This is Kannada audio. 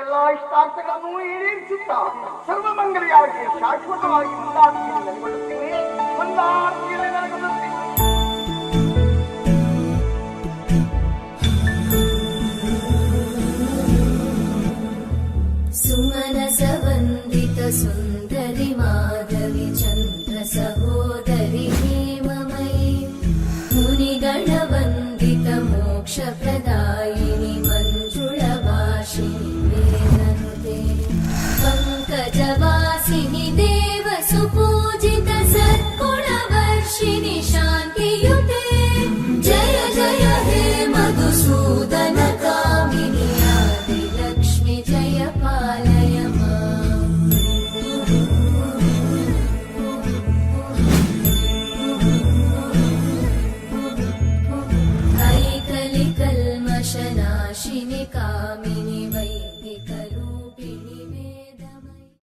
ಎಲ್ಲ ಇಷ್ಟಾರ್ಥಗಳನ್ನು ಈಡೇರಿಸುತ್ತಾ ಸರ್ವಮಂಗಲಿಯಾಗಿ ಶಾಶ್ವತವಾಗಿ ಮುಂದಾಗ್ತಿಯಲ್ಲಿ ನೆಲೆಗೊಳ್ಳುತ್ತೇನೆ ಸುಂದರಿ ಮಾಧವಿ ಚಂದ್ರ ಸಹೋದರಿ ಹೇಮಮಯಿ ಮುನಿಗಣವಂದಿತ ಮೋಕ್ಷ ಪ್ರದಾಯಿ. जय जय मधुसूदनकामिनि लक्ष्मी जय पालय कलिकलिकल्मशनाशिनि कामिनि